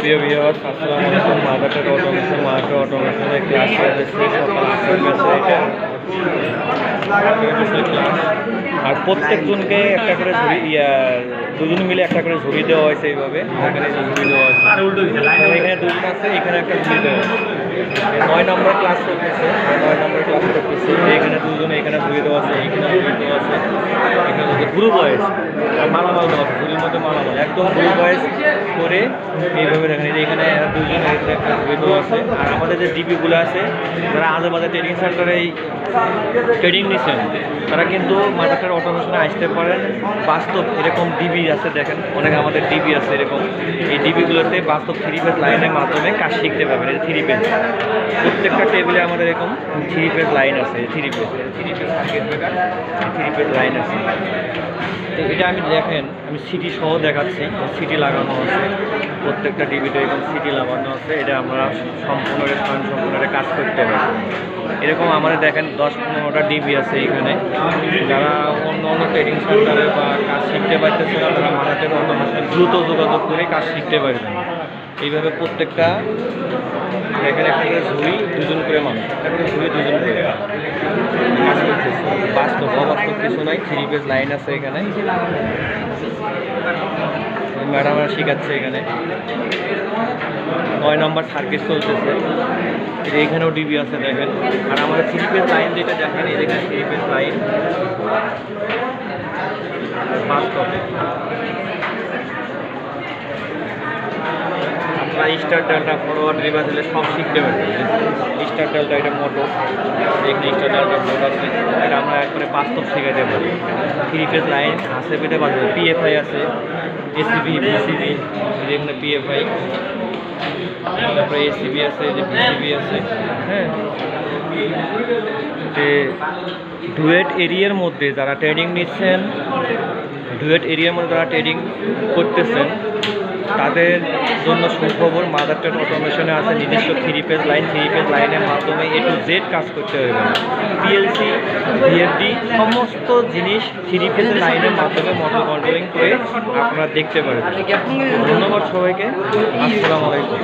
প্রিয় ভিউয়ার্স আসসালামু আলাইকুম। মাদারটেক অটোমেশন মাদারটেক অটোমেশনের ক্লাস আর প্রত্যেকজনকে একটা করে ঝুড়ি ইয়া দুজন মিলে একটা করে ঝুড়ি দেওয়া হয়েছে এইভাবে। এখানে ঝুড়ি দেওয়া আছে এখানে দুজন আছে এখানে একটা ঝুড়ি দেওয়া এই নয় নম্বর ক্লাস চলতেছে নয় নম্বর ক্লাস করতেছে। এখানে দুজনে এখানে ঝুড়ি দেওয়া আছে এখানে ঝুড়ি দেওয়া আছে। গ্রুপ বয়েস। মালামাল দেওয়া আছে মধ্যে মালামাল। একদম গ্রুপ বয়েস করে এইভাবে দেখেন, এই যে এখানে দুজন একটা আছে। আর আমাদের যে ডিপিগুলো আছে যারা আজেবাজে ট্রেনিং সেন্টারে এই ট্রেনিং নিচ্ছেন তারা কিন্তু মাদারটার অটোমেশনে আসতে পারেন। বাস্তব এরকম ডিবি আছে দেখেন, অনেক আমাদের ডিবি আছে এরকম। এই ডিবিগুলোতে বাস্তব থ্রি পেজ লাইনের মাধ্যমে কাজ শিখতে পারবেন এটা থ্রি পেজ প্রত্যেকটা টেবিলে আমাদের এরকম থ্রি পেজ লাইন আছে three phase three phase three phase line আছে। তো এটা আমি দেখেন, আমি সিটি সহ দেখাচ্ছি সিটি লাগানো আছে। প্রত্যেকটা ডিবিতে এরকম সিটি লাগানো আছে, এটা আমরা সম্পূর্ণ স্বয়ং সম্পূর্ণ কাজ করতে পারি এরকম আমাদের দেখেন দশ পনেরোটা ডিবি আছে এখানে। যারা অন্য অন্য ট্রেনিং সেন্টারে বা কাজ শিখতে পারতেছে না, তারা মাথাতে অন্য ভাষায় দ্রুত যোগাযোগ করে কাজ শিখতে পারবেন এইভাবে প্রত্যেকটা এখানে একটা ঝুড়ি দুজন করে মানুষ, একটা ঝুড়ি দুজন করে কাজ করতেছে বাস্তব অবাস্তব কিছু নাই থ্রি পেজ লাইন আছে এখানে। ম্যাডামরা শেখাচ্ছে এখানে। নয় নম্বর সার্কিট চলতেছে। এখানেও ডিবি আছে দেখেন। আর আমাদের থ্রি পেজ লাইন যেটা দেখেন, এই দেখেন থ্রি পেজ লাইন আপনারা স্টার ডেল্টা ফরওয়ার্ড রিভার্স দিলে সব শিখতে পারবেন স্টার ডেল্টা এটা মোটর এখানে স্টার ডেল্টা মোটর আছে। এটা আমরা একবারে বাস্তব শেখাতে পারি। থ্রি ফেজ লাইন আছে পেতে পারব পিএফআই আছে এসিবি বিসিবি এখানে পিএফআই তারপরে এসিবি আছে যে বিসিবি আছে হ্যাঁ? যে ডুয়েট এরিয়ার মধ্যে যারা ট্রেনিং নিচ্ছেন, ডুয়েট এরিয়ার মধ্যে যারা ট্রেনিং করতেছেন তাদের জন্য সুখবর মাদার ট্রেড অটোমেশনে আছে, নিজস্ব three phase line three phase লাইনের মাধ্যমে এ টু জেড কাজ করতে হবে। পিএলসি ভিএফডি সমস্ত জিনিস থ্রি পেজ লাইনের মাধ্যমে মোটর কন্ট্রোলিং করে আপনারা দেখতে পারেন। ধন্যবাদ সবাইকে। আসসালামু আলাইকুম।